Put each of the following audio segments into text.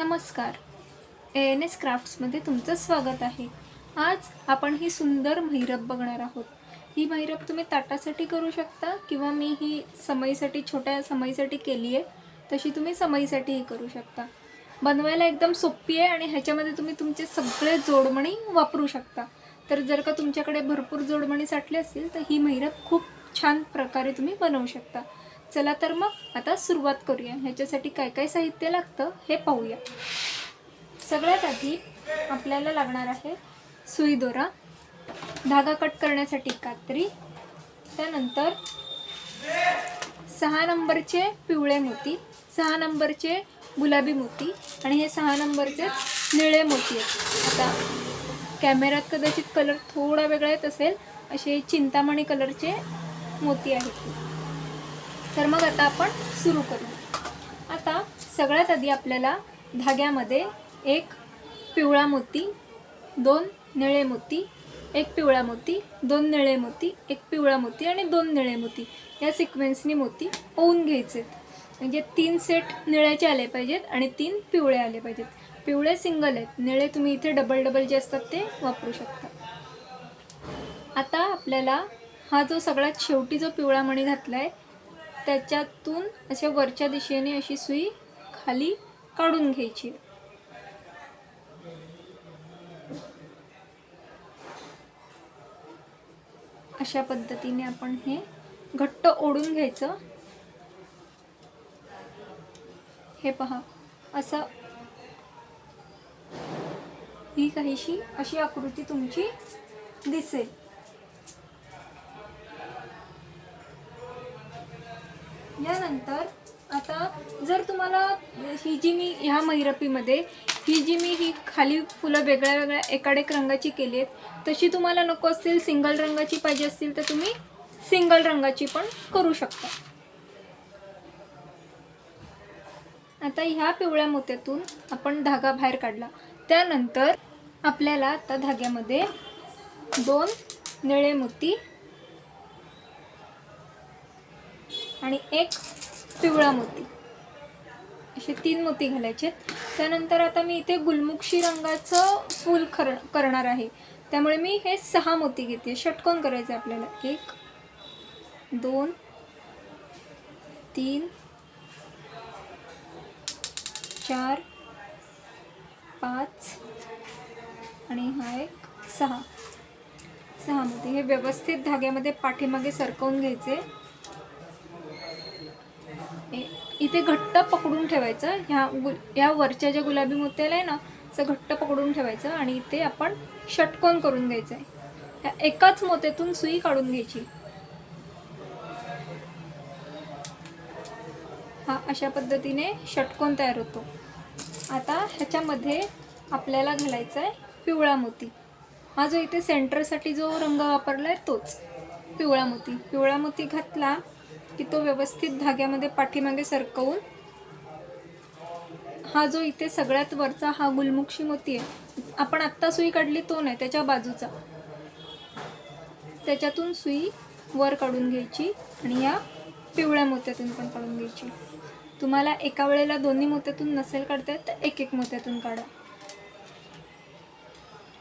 नमस्कार. A N S क्राफ्ट्समध्ये तुमचं स्वागत आहे. आज आपण ही सुंदर महिरप बघणार आहोत. ही महिरप तुम्ही ताटासाठी करू शकता किंवा मी ही समईसाठी छोट्या समईसाठी केली आहे तशी तुम्ही समईसाठीही करू शकता. बनवायला एकदम सोपी आहे आणि ह्याच्यामध्ये तुम्ही तुमचे सगळे जोडमणी वापरू शकता. तर जर का तुमच्याकडे भरपूर जोडमणी साठले असतील तर ही महिरप खूप छान प्रकारे तुम्ही बनवू शकता. चला तर मग आता सुरुवात करूया. ह्याच्यासाठी काय काय साहित्य लागतं हे पाहूया. सगळ्यात आधी आपल्याला लागणार आहे सुई दोरा. धागा कट करण्यासाठी कात्री. त्यानंतर सहा नंबरचे पिवळे मोती सहा नंबरचे गुलाबी मोती आणि हे सहा नंबरचे निळे मोती आहेत. आता कॅमेऱ्यात कदाचित कलर थोडा वेगळा येत असेल असे चिंतामणी कलरचे मोती आहेत. तर मग आता आपण सुरू करू. आता सगळ्यात आधी आपल्याला धाग्यामध्ये एक पिवळा मोती दोन निळे मोती एक पिवळा मोती दोन निळे मोती एक पिवळा मोती आणि दोन निळे मोती. या सिक्वेन्सनी मोती ओवून घ्यायचे. म्हणजे तीन सेट निळ्याचे आले पाहिजेत आणि तीन पिवळे आले पाहिजेत. पिवळे सिंगल आहेत. निळे तुम्ही इथे डबल डबल जे असतात ते वापरू शकता. आता आपल्याला हा जो सगळ्यात शेवटी जो पिवळा मणी घातला आहे त्याच्यातून अशा वरच्या दिशेने अशी सुई खाली काढून घ्यायची. अशा पद्धतीने आपण हे घट्ट ओढून घ्यायचं. हे पहा असं. ही काहीशी अशी आकृती तुमची दिसेल. यानंतर आता जर तुम्हाला ही जी मी ह्या मैरपीमध्ये ही जी मी ही खाली फुलं वेगळ्या वेगळ्या एकाडेक रंगाची केली आहेत तशी तुम्हाला नको असतील सिंगल रंगाची पाहिजे असतील तर तुम्ही सिंगल रंगाची पण करू शकता. आता ह्या पिवळ्या मोत्यातून आपण धागा बाहेर काढला. त्यानंतर आपल्याला आता धाग्यामध्ये दोन निळे मोती आणि एक पिवळा मोती. असे तीन मोती घालायचे त्यानंतर आता मी इथे गुलमुक्षी रंगाचं फूल कर करणार आहे. त्यामुळे मी हे सहा मोती घेते. षटकोन करायचे आपल्याला. एक दोन तीन चार पाच आणि हा एक सहा. सहा मोती. हे व्यवस्थित धाग्यामध्ये पाठीमागे सरकवून घ्यायचे ए- इथे घट्ट पकडून ठेवायचं. ह्या गु ह्या वरच्या ज्या गुलाबी मोत्याला आहे ना असं घट्ट पकडून ठेवायचं आणि इथे आपण षटकोन करून घ्यायचं आहे ह्या एकाच मोत्यातून सुई काढून घ्यायची. हा अशा पद्धतीने षटकोन तयार होतो. आता ह्याच्यामध्ये आपल्याला घालायचा आहे पिवळा मोती. हा जो इथे सेंटरसाठी जो रंग वापरला आहे तोच पिवळा मोती. पिवळा मोती घातला की तो व्यवस्थित धाग्यामध्ये पाठीमागे सरकवून हा जो इथे सगळ्यात वरचा हा गुलमुक्षी मोती आहे आपण आत्ता सुई काढली तो नाही त्याच्या बाजूचा. त्याच्यातून सुई वर काढून घ्यायची आणि या पिवळ्या मोत्यातून पण काढून घ्यायची. तुम्हाला एका वेळेला दोन्ही मोत्यातून नसेल काढता येत तर एक एक मोत्यातून काढा.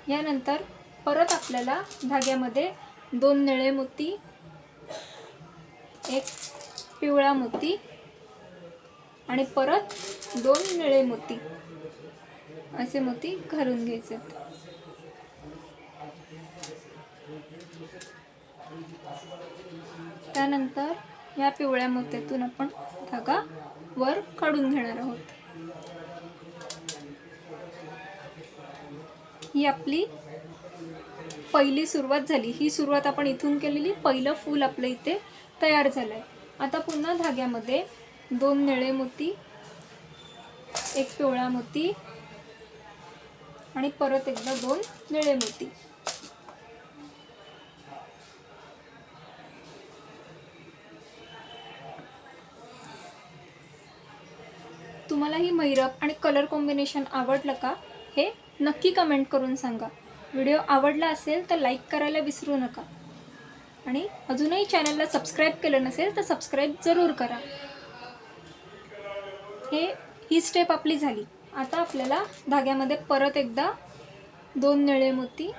यानंतर परत आपल्याला धाग्यामध्ये दोन निळे मोती एक पिवळा मोती आणि परत दोन निळे मोती. असे मोती घालून घ्यायचे. त्यानंतर या पिवळ्या मोत्यातून आपण धागा वर काढून घेणार आहोत. ही आपली पहिली सुरुवात झाली. ही सुरुवात आपण इथून केलेली. पहिलं फूल आपलं इथे तयार झालं आहे आता पुन्हा धाग्यामध्ये दोन निळे मोती एक पिवळा मोती आणि परत एकदा दोन निळे मोती. तुम्हाला ही मैरप आणि कलर कॉम्बिनेशन आवडलं का हे नक्की कमेंट करून सांगा. व्हिडिओ आवडला असेल तर लाईक करायला विसरू नका. आणि अजूनही चॅनलला सबस्क्राईब केलं नसेल तर सबस्क्राईब जरूर करा. हे ही स्टेप आपली झाली. आता आपल्याला धाग्यामध्ये परत एकदा दोन निळे मोती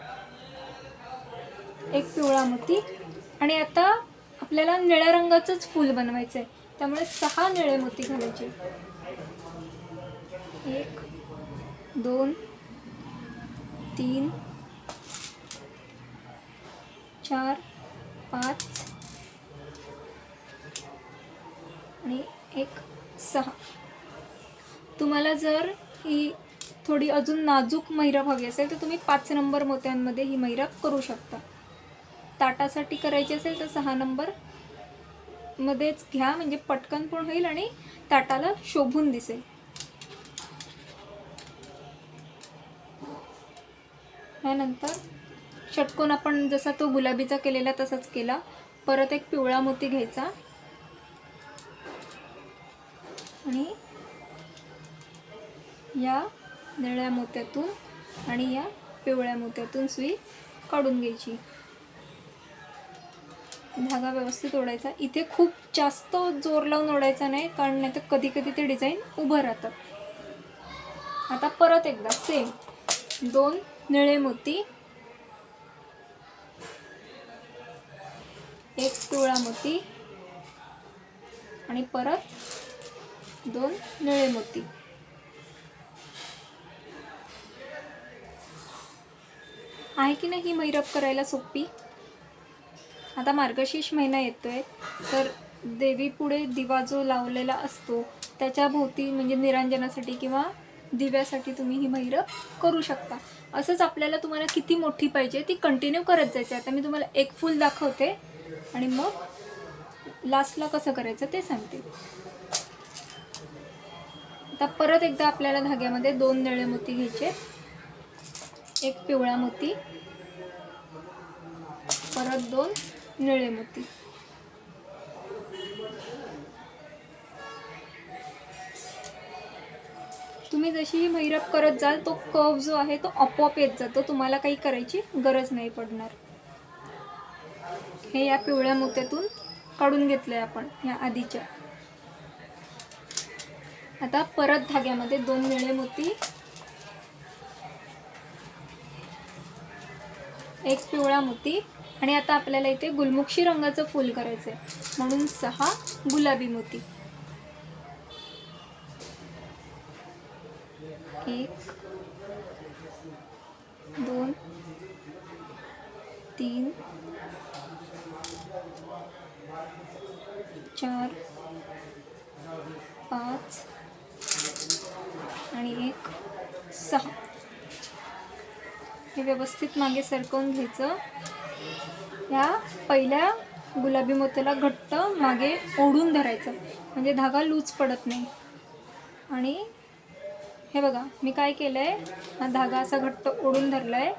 एक पिवळा मोती आणि आता आपल्याला निळ्या रंगाचंच फूल बनवायचं आहे त्यामुळे सहा निळे मोती घालायचे. एक दोन तीन चार पाच आणि एक सहा. तुम्हाला जर ही थोडी अजून नाजूक मैरप हवी असेल तर तुम्ही पाच नंबर मोत्यांमध्ये ही मैरप करू शकता. ताटासाठी करायची असेल तर सहा नंबर मध्येच घ्या म्हणजे पटकन पण होईल आणि ताटाला शोभून दिसेल. ह्यानंतर षटकोन आपण जसा तो गुलाबीचा केलेला तसाच केला. परत एक पिवळा मोती घ्यायचा. आणि या निळ्या मोत्यातून आणि या पिवळ्या मोत्यातून सुई काढून घ्यायची. धागा व्यवस्थित ओढायचा. इथे खूप जास्त जोर लावून ओढायचा नाही कारण नाही तर कधी कधी ते डिझाईन उभं राहतात आता परत एकदा सेम. दोन निळे मोती पिवळा मोती आणि परत दोन निळे मोती आहे की नाही ही मैरप करायला सोपी आता मार्गशीर्ष महिना येतोय तर देवीपुढे दिवा जो लावलेला असतो त्याच्या भोवती म्हणजे निरांजनासाठी किंवा दिव्यासाठी तुम्ही ही मैरप करू शकता. असंच आपल्याला तुम्हाला किती मोठी पाहिजे ती कंटिन्यू करत जायची आता मी तुम्हाला एक फूल दाखवते. आणि मग लास्टला कसं करायचं ते सांगते. आता परत एकदा आपल्याला धाग्यामध्ये दोन निळे मोती घ्यायचे. एक पिवळा मोती परत दोन निळे मोती. तुम्ही जशी ही मैरप करत जाल तो कर्व जो आहे तो आपोआप येत जातो तुम्हाला काही करायची गरज नाही पडणार. हे या पिवळ्या मोत्यातून काढून घेतलं आहे आपण या आधीच्या. आता परत धाग्यामध्ये दोन निळे मोती. एक पिवळा मोती आणि आता आपल्याला इथे गुलमुक्षी रंगाचं फूल करायचं आहे म्हणून सहा गुलाबी मोती. एक दोन तीन चार पाच आणि एक सहा. हे व्यवस्थित मागे सरकवून घ्यायचं. या पहिल्या गुलाबी मोत्याला घट्ट मागे ओढून धरायचं. म्हणजे धागा लूज पडत नाही. आणि हे बघा मी काय केलं आहे हा धागा असा घट्ट ओढून धरला आहे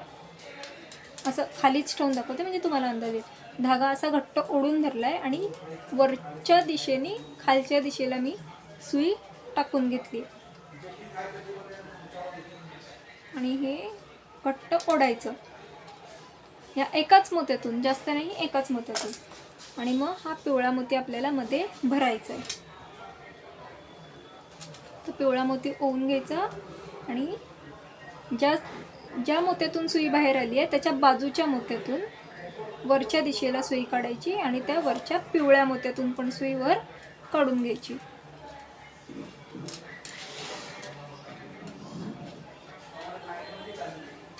असं खालीच ठेवून दाखवते म्हणजे तुम्हाला अंदाज येईल. धागा असा घट्ट ओढून धरला आहे आणि वरच्या दिशेने खालच्या दिशेला मी सुई टाकून घेतली. आणि हे घट्ट ओढायचं. या एकाच मोत्यातून जास्त नाही एकाच मोत्यातून. आणि मग हा पिवळा मोती आपल्याला मध्ये भरायचा आहे तर पिवळा मोती ओवून घ्यायचा आणि ज्या ज्या मोत्यातून सुई बाहेर आली आहे त्याच्या बाजूच्या मोत्यातून वरच्या दिशेला सुई काढायची आणि त्या वरच्या पिवळ्या मोत्यातून पण सुई वर काढून घ्यायची.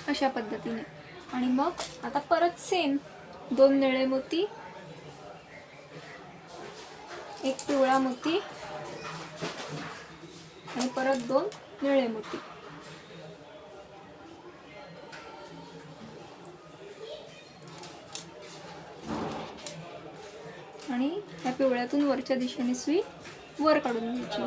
अशा पद्धतीने. आणि मग आता परत सेम दोन निळे मोती एक पिवळा मोती आणि परत दोन निळे मोती. आणि ह्या पिवळ्यातून वरच्या दिशेने सुई वर काढून घ्यायची.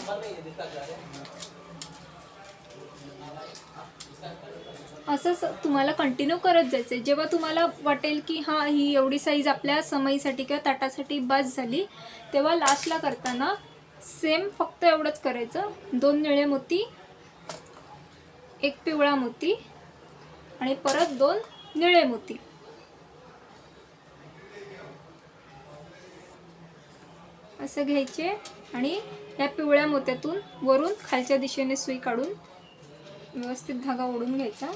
असंच तुम्हाला कंटिन्यू करत जायचं जेव्हा तुम्हाला वाटेल की हां ही एवढी साईज आपल्या समईसाठी किंवा ताटासाठी बस झाली तेव्हा लास्टला करताना सेम फक्त एवढंच करायचं. दोन निळे मोती एक पिवळा मोती आणि परत दोन निळे मोती. असं घ्यायचे आणि या पिवळ्या मोत्यातून वरून खालच्या दिशेने सुई काढून व्यवस्थित धागा ओढून घ्यायचा.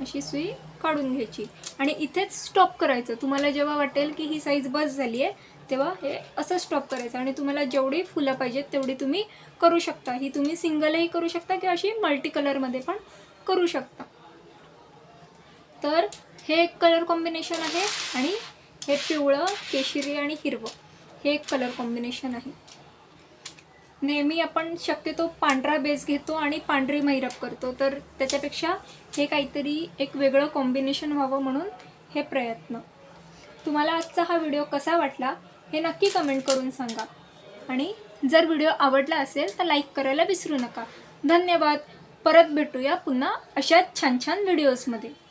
अशी सुई काढून घ्यायची. आणि इथेच स्टॉप करायचं. तुम्हाला जेव्हा वाटेल की ही साईज बस झाली आहे तेव्हा हे असं स्टॉप करायचं. आणि तुम्हाला जेवढी फुलं पाहिजेत तेवढी तुम्ही करू शकता. ही तुम्ही सिंगलही करू शकता किंवा अशी मल्टी कलरमध्ये पण करू शकता. तर हे एक कलर कॉम्बिनेशन आहे आणि हे पिवळं केशरी आणि हिरवं. हे एक कलर कॉम्बिनेशन आहे. नेहमी आपण शक्यतो पांढरा बेस घेतो आणि पांढरी मैरप करतो. तर त्याच्यापेक्षा हे काहीतरी एक वेगळं कॉम्बिनेशन व्हावं म्हणून हे प्रयत्न. तुम्हाला आजचा हा व्हिडिओ कसा वाटला हे नक्की कमेंट करून सांगा. आणि जर व्हिडिओ आवडला असेल तर लाईक करायला विसरू नका. धन्यवाद. परत भेटूया पुन्हा अशाच छान छान व्हिडिओजमध्ये